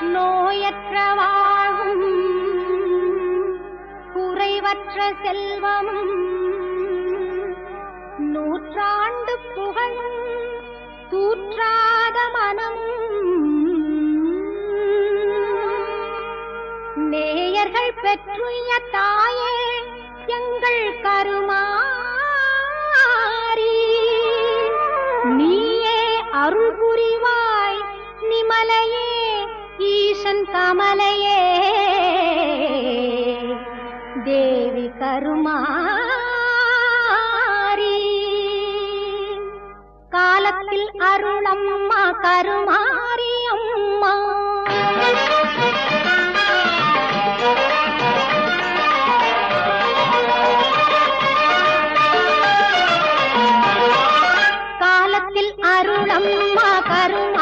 நோயற்ற வாழும் குறைவற்ற செல்வமும் நூற்றாண்டு புகழ் தூற்றாத மனம். நேயர்கள் பெற்றுய தாயே எங்கள் கருமாறி. நீயே அருள் புரிவாய் நிமலையே ஈசன் கமலையே. தேவி கருமாரி. காலத்தில் அருளம்மா கருமாரி அம்மா. காலத்தில் அருளம்மா கருமா